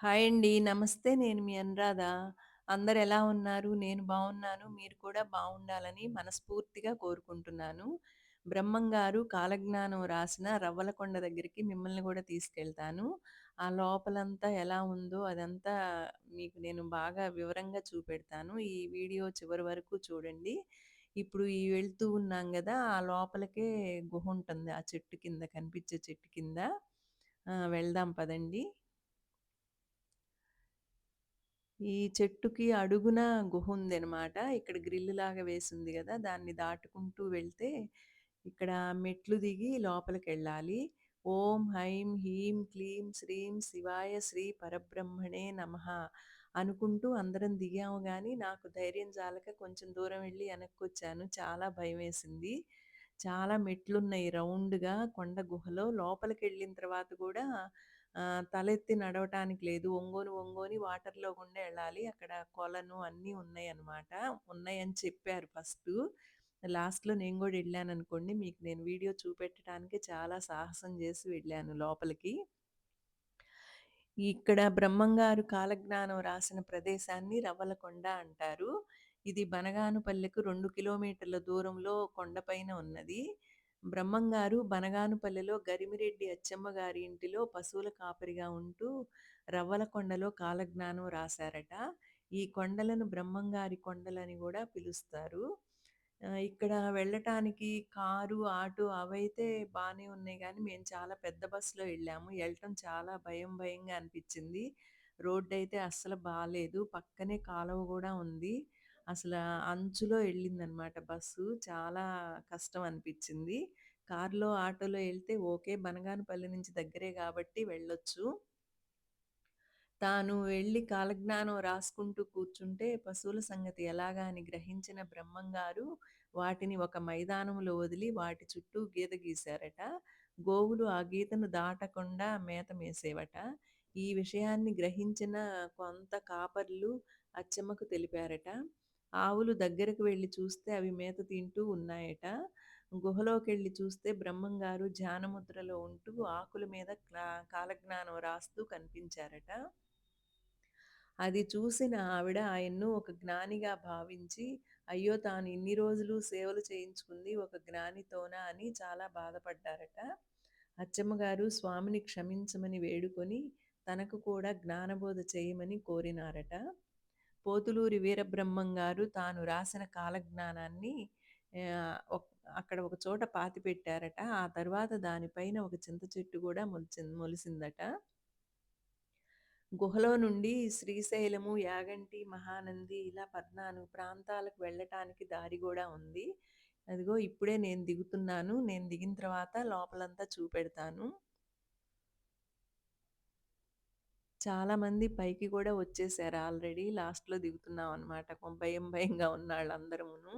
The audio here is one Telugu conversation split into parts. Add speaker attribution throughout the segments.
Speaker 1: హాయ్ అండి. నమస్తే. నేను మీ అనురాధ. అందరు ఎలా ఉన్నారు? నేను బాగున్నాను మీరు కూడా బాగుండాలని మనస్ఫూర్తిగా కోరుకుంటున్నాను. బ్రహ్మం గారు కాలజ్ఞానం రాసిన రవ్వలకొండ దగ్గరికి మిమ్మల్ని కూడా తీసుకెళ్తాను. ఆ లోపలంతా ఎలా ఉందో అదంతా మీకు నేను బాగా వివరంగా చూపెడతాను. ఈ వీడియో చివరి వరకు చూడండి. ఇప్పుడు ఈ వెళ్తూ ఉన్నాం కదా ఆ లోపలికే గుహుంటుంది. ఆ చెట్టు కింద కనిపించే చెట్టు కింద. వెళ్దాం పదండి. ఈ చెట్టుకి అడుగున గుహ ఉంది అనమాట ఇక్కడ గ్రిల్ లాగా వేసింది కదా దాన్ని దాటుకుంటూ వెళ్తే, ఇక్కడ మెట్లు దిగి లోపలికి వెళ్ళాలి ఓం హైం హీం క్లీం శ్రీం శివాయ శ్రీ పరబ్రహ్మణే నమ అనుకుంటూ అందరం దిగాము కానీ నాకు ధైర్యం జాలక కొంచెం దూరం వెళ్ళి వెనక్కి వచ్చాను చాలా భయమేసింది. చాలా మెట్లున్నాయి రౌండ్‌గా కొండ గుహలో. లోపలికి వెళ్ళిన తర్వాత కూడా తలెత్తి నడవటానికి లేదు. ఒంగోని, ఒంగోని వాటర్‌లో గుండా వెళ్ళాలి అక్కడ కొలను అన్నీ ఉన్నయనమాట. ఉన్నాయని చెప్పారు ఫస్ట్ లాస్ట్‌లో నేను కూడా వెళ్ళాను అనుకోండి మీకు నేను వీడియో చూపెట్టడానికి చాలా సాహసం చేసి వెళ్ళాను లోపలికి. ఇక్కడ బ్రహ్మంగారు కాలజ్ఞానం రాసిన ప్రదేశాన్ని రవ్వలకొండ అంటారు. ఇది బనగానుపల్లెకు రెండు కిలోమీటర్ల దూరంలో కొండపైన ఉన్నది. బ్రహ్మంగారు బనగానుపల్లెలో గరిమిరెడ్డి అచ్చమ్మ గారి ఇంటిలో పశువుల కాపరిగా ఉంటూ రవ్వలకొండలో కాలజ్ఞానం రాశారట. ఈ కొండలను బ్రహ్మంగారి కొండలని కూడా పిలుస్తారు. ఇక్కడ వెళ్ళటానికి కారు, ఆటో అవైతే బాగానే ఉన్నాయి కానీ మేము చాలా పెద్ద బస్సులో వెళ్ళాము వెళ్ళటం చాలా భయం భయంగా అనిపించింది రోడ్డు అయితే అస్సలు బాగాలేదు పక్కనే కాలువ కూడా ఉంది. అసల అంచులో ఎళ్ళిందనమాట బస్సు. చాలా కష్టం అనిపిచ్చింది. కారులో, ఆటోలో ఎళ్తే ఓకే. బనగానపల్లి నుంచి దగ్గరే గాబట్టి వెళ్ళొచ్చు. తాను వెళ్ళి కాలజ్ఞానం రాసుకుంటూ కూర్చుంటే పశువుల సంగతి ఎలాగా అని గ్రహించిన బ్రహ్మంగారు వాటిని ఒక మైదానంలో వదిలి వాటి చుట్టూ గీత గీశారట. గోవులు ఆ గీతను దాటకుండా మేత మేసేవట. ఈ విషయాన్ని గ్రహించిన కొంత కాపర్లు అచ్చమ్మకు తెలిపారట. ఆవులు దగ్గరకు వెళ్ళి చూస్తే అవి మేత తింటూ ఉన్నాయట. గుహలోకెళ్ళి చూస్తే బ్రహ్మంగారు ధ్యానముద్రలో ఉంటూ ఆకుల మీద క్లా కాలజ్ఞానం రాస్తూ కనిపించారట. అది చూసిన ఆవిడ ఆయన్ను ఒక జ్ఞానిగా భావించి, అయ్యో! తాను ఇన్ని రోజులు సేవలు చేయించుకుంది ఒక జ్ఞానితోనా అని చాలా బాధపడ్డారట. అచ్చమ్మగారు స్వామిని క్షమించమని వేడుకొని, తనకు కూడా జ్ఞానబోధ చేయమని కోరినారట. పోతులూరి వీరబ్రహ్మం గారు తాను రాసిన కాలజ్ఞానాన్ని అక్కడ ఒక చోట పాతిపెట్టారట. ఆ తర్వాత దానిపైన ఒక చింత చెట్టు కూడా మొలిచిన్ మొలిసిందట. గుహలో నుండి శ్రీశైలము, యాగంటి, మహానంది ఇలా 14 ప్రాంతాలకు వెళ్ళటానికి దారి కూడా ఉంది. అదిగో ఇప్పుడే నేను దిగుతున్నాను. నేను దిగిన తర్వాత లోపలంతా చూపెడతాను. చాలామంది పైకి కూడా వచ్చేసారు ఆల్రెడీ. లాస్ట్‌లో దిగుతున్నామనమాట. కొం భయం భయంగా ఉన్నాళ్ళందరమును.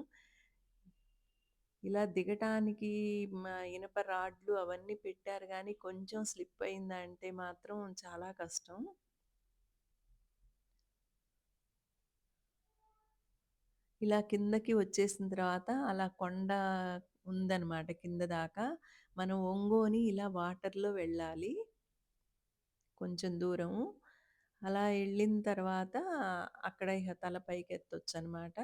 Speaker 1: ఇలా దిగటానికి మ ఇనప రాడ్లు అవన్నీ పెట్టారు గానీ, కొంచెం స్లిప్ అయిందంటే మాత్రం చాలా కష్టం. ఇలా కిందకి వచ్చేసిన తర్వాత అలా కొండ ఉందనమాట కింద దాకా. మనం ఒంగోని ఇలా వాటర్‌లో వెళ్ళాలి. కొంచెం దూరము. అలా వెళ్ళిన తర్వాత అక్కడ ఇక తల పైకెత్తొచ్చనమాట.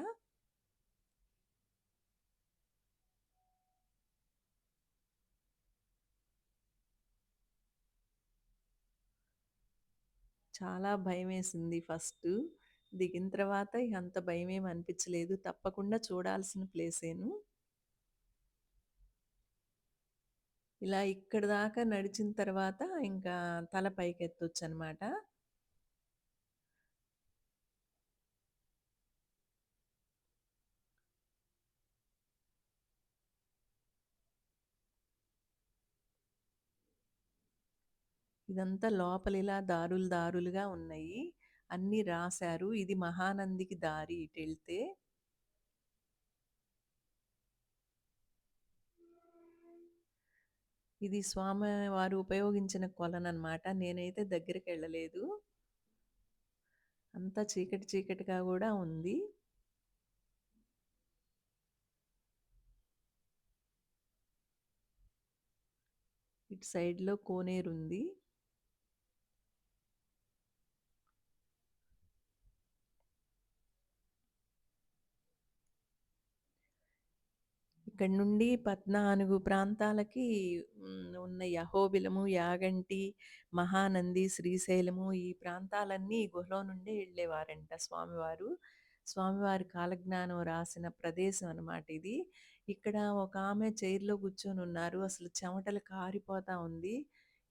Speaker 1: చాలా భయమేసింది ఫస్ట్ దిగిన తర్వాత ఇక అంత భయం ఏమి అనిపించలేదు తప్పకుండా చూడాల్సిన ప్లేసేను. ఇలా ఇక్కడ దాకా నడిచిన తర్వాత ఇంకా తల పైకెత్తొచ్చనమాట. ఇదంతా లోపలిలా దారులు దారులుగా ఉన్నాయి అన్నీ రాశారు. ఇది మహానందికి దారి ఇటెళ్తే. ఇది స్వామి వారు ఉపయోగించిన కొలననమాట. నేనైతే దగ్గరికెళ్ళలేదు. అంతా చీకటి చీకటిగా కూడా ఉంది. ఇటు సైడ్‌లో కోనేరు ఉంది అక్కడి నుండి 14 ప్రాంతాలకి ఉన్న యహోబిలము, యాగంటి, మహానంది, శ్రీశైలము ఈ ప్రాంతాలన్నీ గుహలో నుండే వెళ్ళేవారంట స్వామివారు. స్వామివారి కాలజ్ఞానం రాసిన ప్రదేశం అనమాట ఇది. ఇక్కడ ఒక ఆమె చైర్‌లో కూర్చొనున్నారు. అసలు చెమటలు కారిపోతా ఉంది.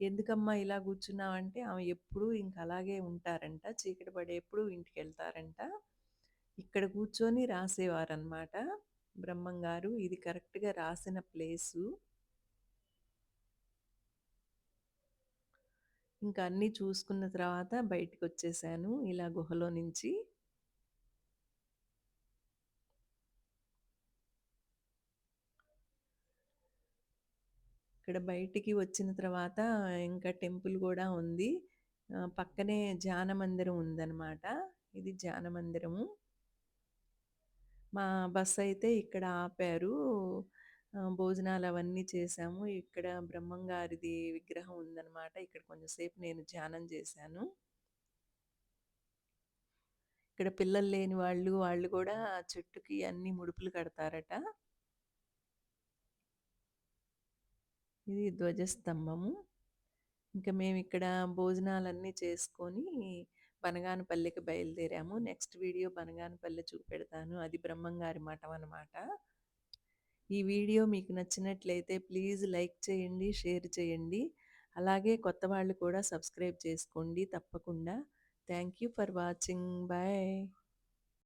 Speaker 1: ఎందుకమ్మా ఇలా కూర్చున్నావంటే, ఆమె ఎప్పుడూ ఇంక అలాగే ఉంటారంట. చీకటి పడేప్పుడు ఇంటికెళ్తారంట. ఇక్కడ కూర్చొని రాసేవారనమాట బ్రహ్మంగారు. ఇది కరెక్ట్‌గా రాసిన ప్లేసు. ఇంకా అన్నీ చూసుకున్న తర్వాత బయటికొచ్చేసాను ఇలా గుహలో నుంచి. ఇక్కడ బయటికి వచ్చిన తర్వాత ఇంకా టెంపుల్ కూడా ఉంది. పక్కనే ధ్యాన మందిరం ఉందన్నమాట ఇది ధ్యాన మందిరము. మా బస్సయితే ఇక్కడ ఆపారు. ఆహ్, భోజనాలవన్నీ చేశాము. ఇక్కడ బ్రహ్మంగారిది విగ్రహం ఉందనమాట. ఇక్కడ కొంచెం సేపు నేను ధ్యానం చేశాను. ఇక్కడ పిల్లలు లేని వాళ్ళు, వాళ్ళు గూడా చెట్టుకి అన్ని ముడుపులు కడతారట. ఇది ధ్వజస్తంభము. ఇంక మేమిక్కడ భోజనాలన్నీ చేసుకొని బనగానపల్లికి బయలుదేరాము. నెక్స్ట్ వీడియో బనగానపల్లి చూపెడతాను. అది బ్రహ్మంగారి మఠం అనమాట. ఈ వీడియో మీకు నచ్చినట్లయితే ప్లీజ్ లైక్ చేయండి, షేర్ చేయండి. అలాగే కొత్త వాళ్ళు కూడా సబ్స్క్రైబ్ చేసుకోండి తప్పకుండా. Thank you for watching. Bye.